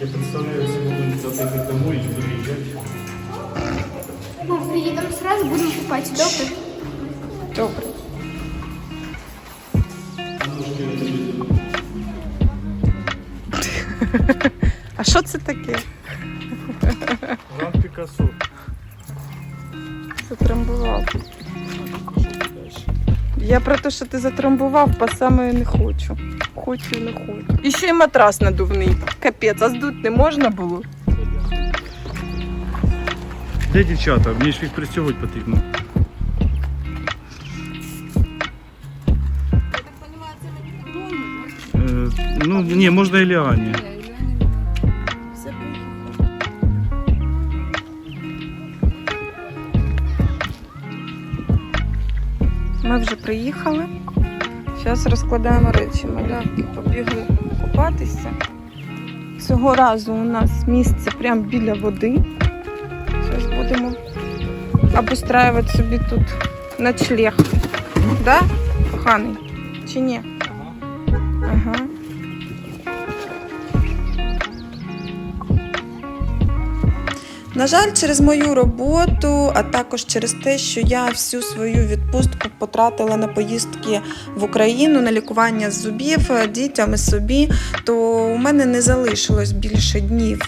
Я представляю, если будем заехать домой и приезжать. Ну, приїдемо сразу, будемо купати, добре? Добре. А що це таке? Жан Пикассо. Затрамбував. Я про те, що ти затрамбував, по саме не хочу. Хочу і не хочу. І ще й матрас надувний. Капець, а здуть не можна було. Де дівчата? Мені ж їх пристягувати потрібно. Е, ну, ні, можна і Ліані. Ми вже приїхали. Зараз розкладаємо речі. Малявки побігли купатися. Цього разу у нас місце прямо біля води. Зараз будемо обустраювати собі тут ночлег. Да, коханий? Чи ні? На жаль, через мою роботу, а також через те, що я всю свою відпустку потратила на поїздки в Україну на лікування зубів е, дітям і собі, то у мене не залишилось більше днів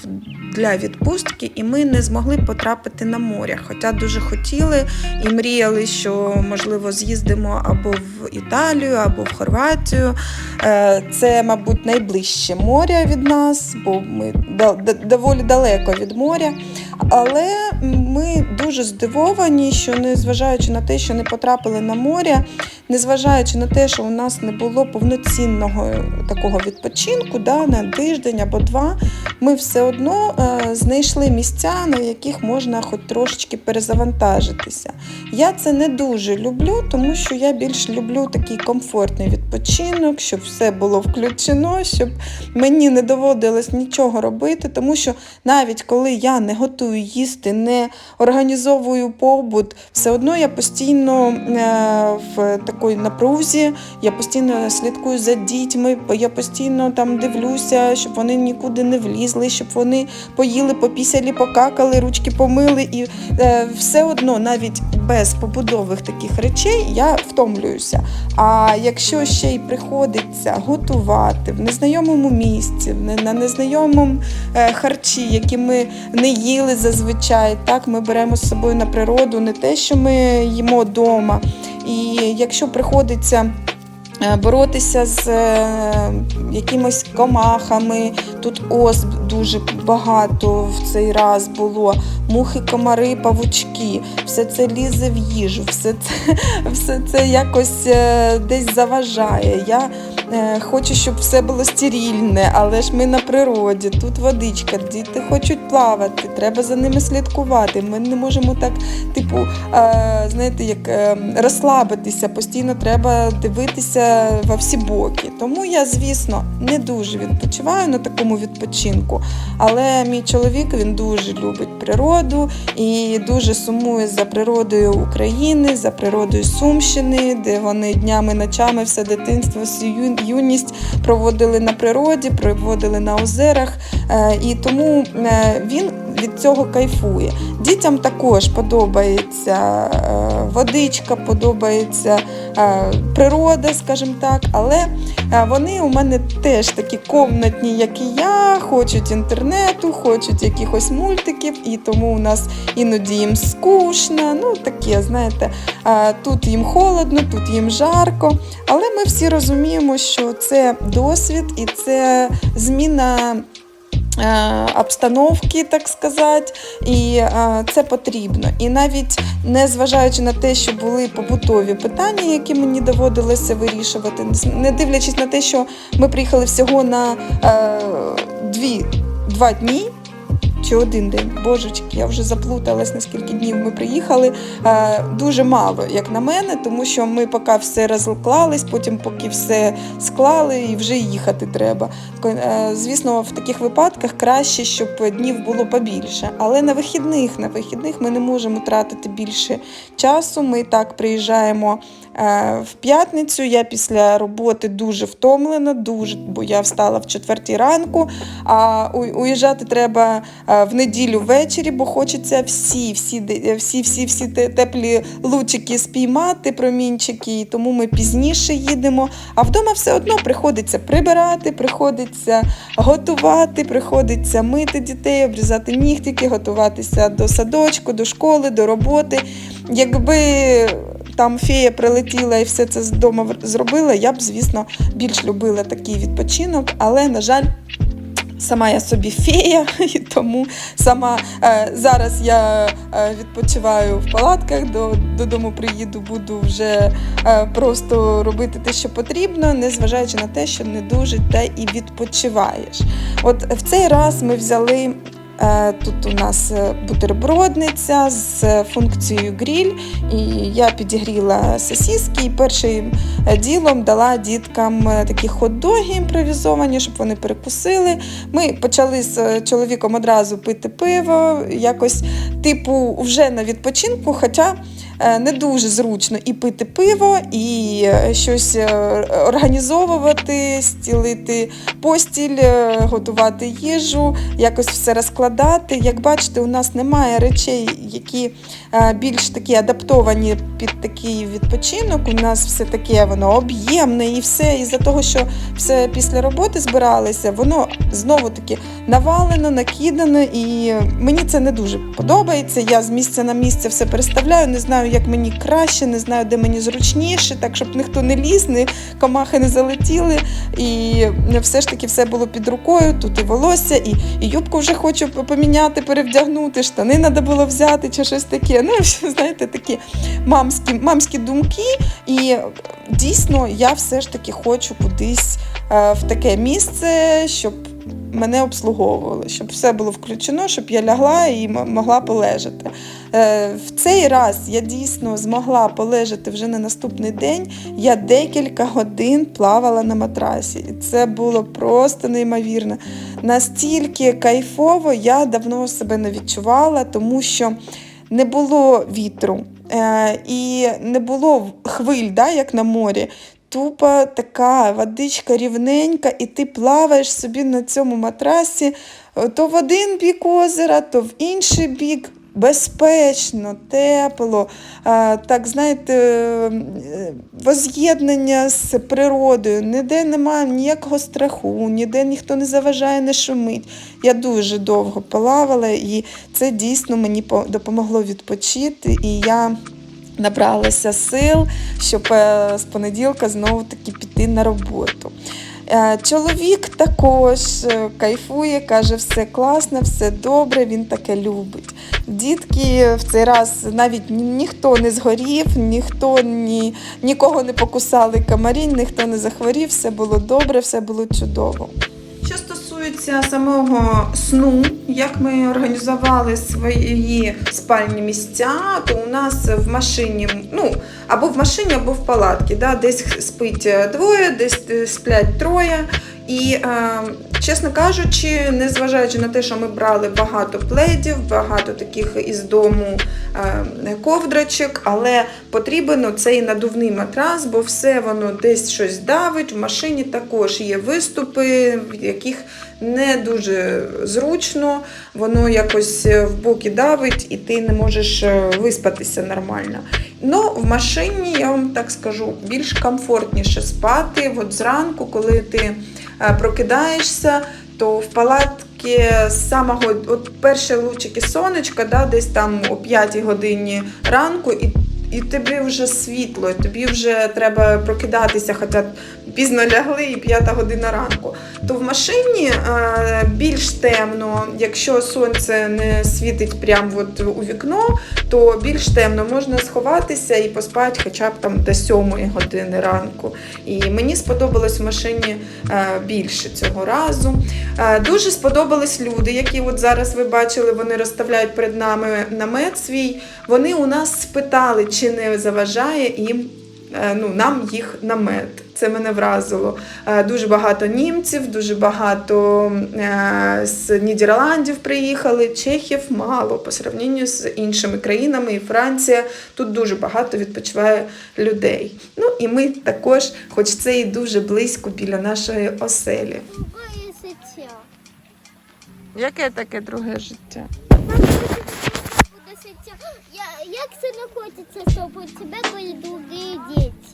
для відпустки, і ми не змогли потрапити на море. Хоча дуже хотіли і мріяли, що можливо з'їздимо або в Італію, або в Хорватію. Е, Це, мабуть, найближче море від нас, бо ми доволі далеко від моря. Але ми дуже здивовані, що незважаючи на те, що не потрапили на море, незважаючи на те, що у нас не було повноцінного такого відпочинку, да, на тиждень або два, ми все одно е, знайшли місця, на яких можна хоч трошечки перезавантажитися. Я це не дуже люблю, тому що я більш люблю такий комфортний відпочинок, щоб все було включено, щоб мені не доводилось нічого робити, тому що навіть коли я не готую їсти, не організовую побут, все одно я постійно е, в такій напрузі, я постійно слідкую за дітьми, я постійно там дивлюся, щоб вони нікуди не влізли, щоб вони поїли, попісяли, покакали, ручки помили. І е, все одно, навіть без побудових таких речей, я втомлююся. А якщо ще й приходиться готувати в незнайомому місці, на незнайомому е, харчі, які ми не їли зазвичай, так ми беремо з собою на природу, не те, що ми їмо вдома. І якщо приходиться боротися з е, якимись комахами, тут ос дуже багато в цей раз було, мухи, комари, павучки, все це лізе в їжу, все це, все це якось е, десь заважає. Я е, хочу, щоб все було стерильне, але ж ми на природі, тут водичка, діти хочуть плавати, треба за ними слідкувати. Ми не можемо так, типу, е, знаєте, як е, розслабитися, постійно треба дивитися во всі боки. Тому я, звісно, не дуже відпочиваю на такому відпочинку. Але мій чоловік він дуже любить природу і дуже сумує за природою України, за природою Сумщини, де вони днями, ночами все дитинство, всю юність проводили на природі, проводили на озерах. Е, І тому е, він від цього кайфує. Дітям також подобається е, водичка, подобається е, природа, скажімо так, але е, вони у мене теж такі комнатні, як і я, хочуть інтернету, хочуть якихось мультиків, і тому у нас іноді їм скучно. Ну таке, знаєте, тут їм холодно, тут їм жарко. Але ми всі розуміємо, що це досвід і це зміна. Е, Обстановки, так сказати, і е, це потрібно. І навіть не зважаючи на те, що були побутові питання, які мені доводилося вирішувати, не дивлячись на те, що ми приїхали всього на е, дві, два дні. Чи один день, божечки, я вже заплуталась, на скільки днів ми приїхали. Е, дуже мало, як на мене, тому що ми поки все розклались, потім поки все склали і вже їхати треба. Е, Звісно, в таких випадках краще, щоб днів було побільше. Але на вихідних, на вихідних ми не можемо тратити більше часу. Ми так приїжджаємо В п'ятницю я після роботи дуже втомлена, дуже, бо я встала в четвертій ранку, а уїжджати треба е, в неділю ввечері, бо хочеться всі, всі, всі, всі, всі теплі лучики спіймати, промінчики, тому ми пізніше їдемо. А вдома все одно приходиться прибирати, приходиться готувати, приходиться мити дітей, обрізати нігтики, готуватися до садочку, до школи, до роботи. Якби там фея прилетіла і все це з дому зробила, я б, звісно, більш любила такий відпочинок, але, на жаль, сама я собі фея, і тому сама е, зараз я е, відпочиваю в палатках, до, додому приїду, буду вже е, просто робити те, що потрібно, незважаючи на те, що не дуже те і відпочиваєш. От в цей раз ми взяли. Е, Тут у нас е, бутербродниця з е, функцією гріль, і я підігріла сосіски і першим ділом дала діткам такі хот-доги імпровізовані, щоб вони перекусили. Ми почали з чоловіком одразу пити пиво, якось типу вже на відпочинку, хоча не дуже зручно і пити пиво, і е, щось е, організовувати, стілити постіль, е, готувати їжу, якось все розкладати. Як бачите, у нас немає речей, які е, більш такі адаптовані під такий відпочинок. У нас все таке воно об'ємне і все. Із-за того, що все після роботи збиралися, воно знову таки навалено, накидано, і мені це не дуже подобається. Я з місця на місце все переставляю, не знаю, як мені краще, не знаю, де мені зручніше, так щоб ніхто не ліз, ні комахи не залетіли. І все ж таки все було під рукою. Тут і волосся, і, і юбку вже хочу поміняти, перевдягнути, штани треба було взяти чи щось таке. Ну, знаєте, такі мамські, мамські думки. І дійсно я все ж таки хочу кудись е, в таке місце, щоб мене обслуговували, щоб все було включено, щоб я лягла і могла полежати. Е, В цей раз я дійсно змогла полежати вже на наступний день. Я декілька годин плавала на матрасі, і це було просто неймовірно. Настільки кайфово я давно себе не відчувала, тому що не було вітру е, і не було хвиль, да, як на морі. Тупо така водичка рівненька, і ти плаваєш собі на цьому матрасі е, то в один бік озера, то в інший бік. Безпечно, тепло, так знаєте, е, воз'єднання з природою, ніде немає ніякого страху, ніде ніхто не заважає, не шумить. Я дуже довго плавала, і це дійсно мені по- допомогло відпочити. І я набралася сил, щоб е, з понеділка знову таки піти на роботу. Е, Чоловік також е, кайфує, каже, все класно, все добре, він таке любить. Дітки в цей раз навіть ніхто не згорів, ніхто ні, нікого не покусали комарі, ніхто не захворів, все було добре, все було чудово. Стосується самого сну, як ми організували свої спальні місця, то у нас в машині, ну або в машині, або в палатці, да, десь спить двоє, десь е, сплять троє. І, е, чесно кажучи, незважаючи на те, що ми брали багато пледів, багато таких із дому е, ковдрачок, але потрібен цей надувний матрас, бо все воно десь щось давить. В машині також є виступи, в яких не дуже зручно, воно якось в боки давить, і ти не можеш е, виспатися нормально. Ну, в машині, я вам так скажу, більш комфортніше спати. От зранку, коли ти прокидаєшся, то в палатці з самого от перші лучики сонечка, да, десь там о 5 годині ранку, і, і тобі вже світло, тобі вже треба прокидатися, хоча пізно лягли і 5 година ранку. То в машині е, більш темно, якщо сонце не світить прямо от у вікно, то більш темно можна сховатися і поспати хоча б там до 7 години ранку. І мені сподобалось в машині е, більше цього разу. Е, Дуже сподобались люди, які от зараз ви бачили, вони розставляють перед нами намет свій. Вони у нас спитали, чи не заважає їм ну, нам їх намет. Це мене вразило. Е, Дуже багато німців, дуже багато е, з Нідерландів приїхали, чехів мало по сравненню з іншими країнами. І Франція тут дуже багато відпочиває людей. Ну і ми також, хоч це і дуже близько біля нашої оселі. Яке таке друге життя? Я, як це не хочеться, щоб у тебе були другі діти?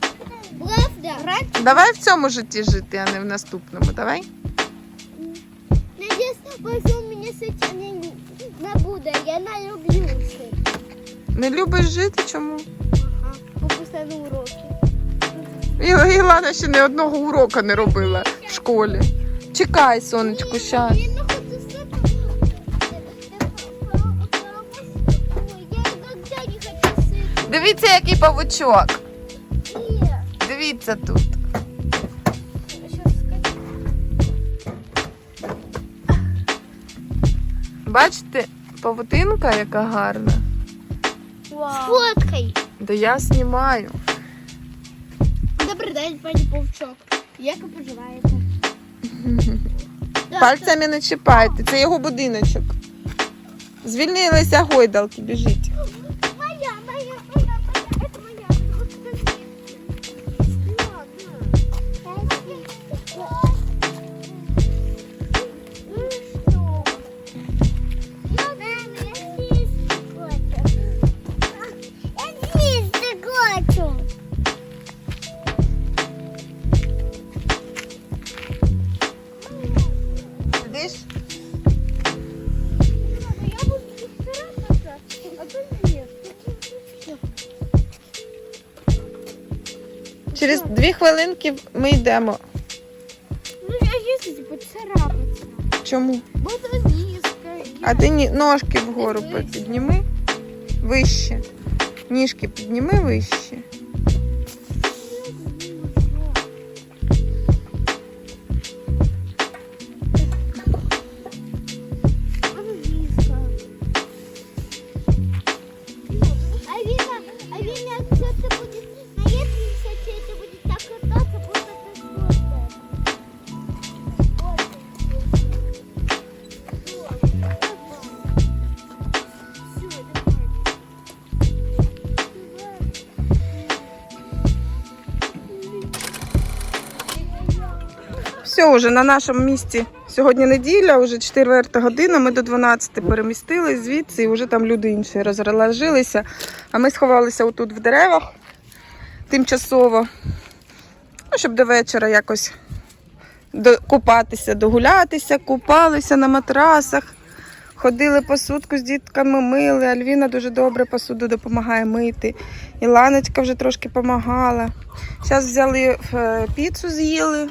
Правда? Давай в цьому житті жити, а не в наступному. Давай. Надіюсь, бо у мене життя не, не буде. Я не люблю жити. Не любиш жити? Чому? Ага. Попустину уроки. І Ілана ще ні одного урока не робила в школі. Чекай, сонечко, щас. Не не. Дивіться, який павучок. Дивіться тут. Бачите, павутинка, яка гарна. Сфоткай. Да я знімаю. Добрий день, пані Повчок. Як ви поживаєте? Пальцями не чіпайте, це його будиночок. Звільнилися гойдалки, біжіть. Хвилинки ми йдемо. Ну, я їздить, бо це рапиться. Чому? Бо Буду низко. А ти ні- ножки вгору підніми вище. Ніжки підніми вище. Все, вже на нашому місці. Сьогодні неділя, вже 4 година. Ми до 12 перемістились звідси, і вже там люди інші розложилися. А ми сховалися отут в деревах тимчасово. Ну, щоб до вечора якось купатися, догулятися, купалися на матрасах. Ходили посудку з дітками, мили. Альвіна дуже добре посуду допомагає мити. Іланочка вже трошки допомагала. Зараз взяли е, піцу, з'їли.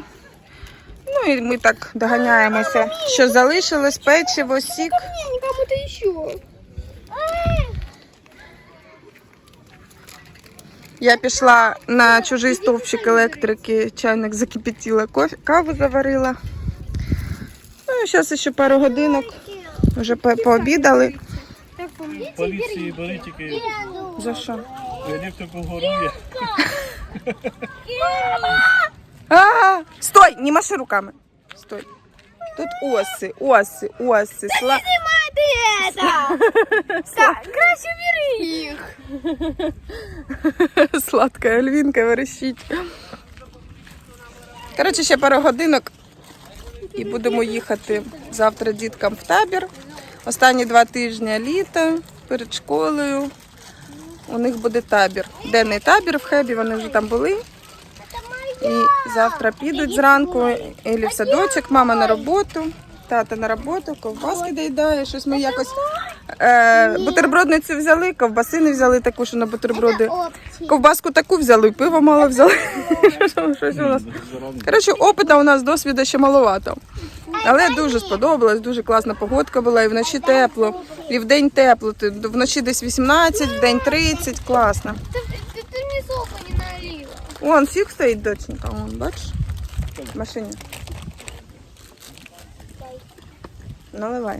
Ну і ми так доганяємося. Що залишилось, печиво, сік. Не, кому-то еще. Я пішла на чужий стовпчик електрики, чайник закипятила, каву заварила. Ну і зараз ще пару годинок. Вже по- пообідали. Поліції бери тільки За що? електрику горує. А, стой, не маши руками. Стой. Тут оси, оси, оси. Сла... Снимай ты это! Краще убери их! Сладка альвінка верещить. Коротше, ще пару годинок і будемо їхати завтра діткам в табір. Останні два тижні літа перед школою. У них буде табір. Денний табір в Хебі, вони вже там були. І завтра підуть зранку Елі в садочок, мама на роботу, тата на роботу, ковбаски доїдає. Щось ми якось е, бутербродницю взяли, ковбаси не взяли таку, що на бутерброди. Ковбаску таку взяли, пиво мало взяли. Щось у нас. Коротше, опиту у нас досвіду ще маловато. Але дуже сподобалось, дуже класна погодка була, і вночі тепло, і вдень тепло. Ти- Вночі десь 18, вдень 30, класно. Вон сік стоїть доченька, вон, бачиш? В машині. Наливай.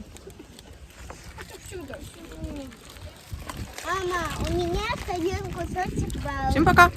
Мама, у меня один кусочек балла. Всім пока.